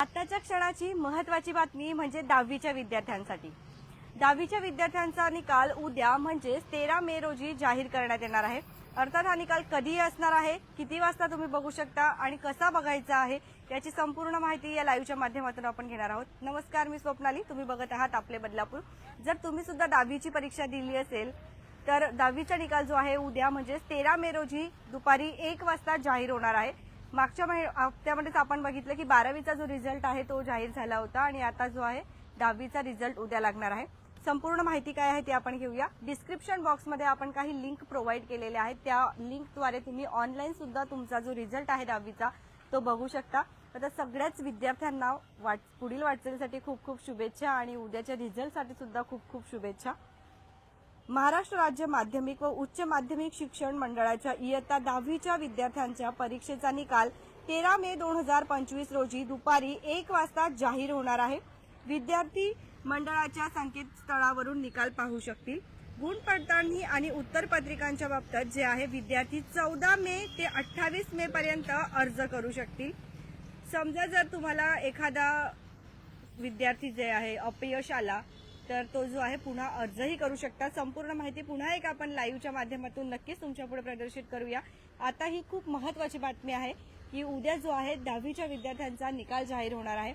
आताच्या क्षणाची महत्वाची बातमी म्हणजे दहावीच्या विद्यार्थ्यांसाठी. दहावीच्या विद्यार्थ्यांचा निकाल उद्या म्हणजेच तेरा मे रोजी जाहीर करण्यात येणार आहे. अर्थात हा निकाल कधी असणार आहे किती वाजता तुम्ही बघू शकता आणि कसा बघायचा आहे याची संपूर्ण माहिती या लाईव्हच्या माध्यमातून आपण घेणार आहोत. नमस्कार मी स्वप्नाली. तुम्ही बघत आहात आपले बदलापूर. जर तुम्ही सुद्धा दहावीची परीक्षा दिली असेल तर दहावीचा निकाल जो आहे उद्या म्हणजेच तेरा मे रोजी दुपारी एक वाजता जाहीर होणार आहे. मागच्या महि- हप्त्यामध्येच आपण बघितलं की बारावीचा जो रिझल्ट आहे तो जाहीर झाला होता आणि आता जो आहे दहावीचा रिझल्ट उद्या लागणार आहे. संपूर्ण माहिती काय आहे ती आपण घेऊया. डिस्क्रिप्शन बॉक्समध्ये आपण काही लिंक प्रोव्हाइड केलेल्या आहेत. त्या लिंकद्वारे तुम्ही ऑनलाईन सुद्धा तुमचा जो रिझल्ट आहे दहावीचा तो बघू शकता. आता सगळ्याच विद्यार्थ्यांना वाट पुढील वाटचालीसाठी खूप खूप शुभेच्छा आणि उद्याच्या रिझल्टसाठी सुद्धा खूप खूप शुभेच्छा. महाराष्ट्र राज्य माध्यमिक व उच्च माध्यमिक शिक्षण मंडळाच्या इयत्ता दहावीच्या विद्यार्थ्यांच्या परीक्षेचा निकाल तेरा मे दोन हजार पंचवीस रोजी दुपारी एक वाजता जाहीर होणार आहे. विद्यार्थी मंडळाच्या संकेतस्थळावरून निकाल पाहू शकतील. गुण पडताळणी आणि उत्तरपत्रिकांच्या बाबतीत जे आहे विद्यार्थी चौदा मे ते अठ्ठावीस मे पर्यंत अर्ज करू शकतील. समजा जर तुम्हाला एखादा विद्यार्थी जे आहे अपयश आला तर तो जो आहे पुन्हा अर्जही करू शकता. संपूर्ण माहिती पुन्हा एक आपण लाईव्हच्या माध्यमातून नक्कीच तुमच्यापुढे प्रदर्शित करूया. आता ही खूप महत्वाची बातमी आहे की उद्या जो आहे दहावीच्या विद्यार्थ्यांचा निकाल जाहीर होणार आहे.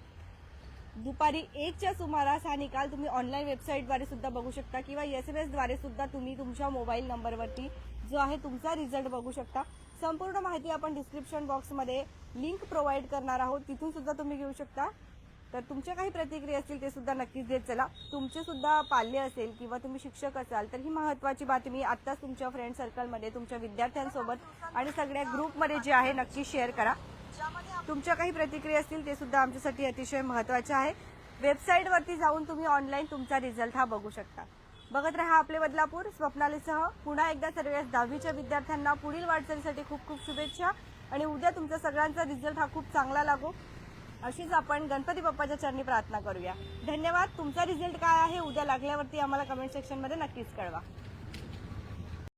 दुपारी एकच्या सुमारास हा निकाल तुम्ही ऑनलाईन वेबसाईटद्वारे सुद्धा बघू शकता किंवा एस एम एसद्वारे सुद्धा तुम्ही तुमच्या मोबाईल नंबरवरती जो आहे तुमचा रिझल्ट बघू शकता. संपूर्ण माहिती आपण डिस्क्रिप्शन बॉक्समध्ये लिंक प्रोव्हाइड करणार आहोत. तिथून सुद्धा तुम्ही घेऊ शकता. तर तुमच्या काही प्रतिक्रिया असतील ते सुद्धा नक्कीच देत चला. तुमचे सुद्धा पाल्य असेल किंवा तुम्ही शिक्षक असाल तर ही महत्वाची बातमी आत्ताच तुमच्या फ्रेंड सर्कलमध्ये तुमच्या विद्यार्थ्यांसोबत आणि सगळ्या ग्रुपमध्ये जे आहे नक्की शेअर करा. तुमच्या काही प्रतिक्रिया असतील ते सुद्धा आमच्यासाठी अतिशय महत्त्वाचे आहे. वेबसाईटवरती जाऊन तुम्ही ऑनलाईन तुमचा रिझल्ट हा बघू शकता. बघत राहा आपले बदलापूर स्वप्नालीसह पुन्हा एकदा सर्व दहावीच्या विद्यार्थ्यांना पुढील वाटचालीसाठी खूप खूप शुभेच्छा. आणि उद्या तुमचा सगळ्यांचा रिझल्ट हा खूप चांगला लागो. अशीच आपण गणपती बाप्पाच्या चरणी प्रार्थना करूया. धन्यवाद. तुमचा रिझल्ट काय आहे? उद्या लागल्यावरती आम्हाला कमेंट सेक्शनमध्ये नक्कीच कळवा.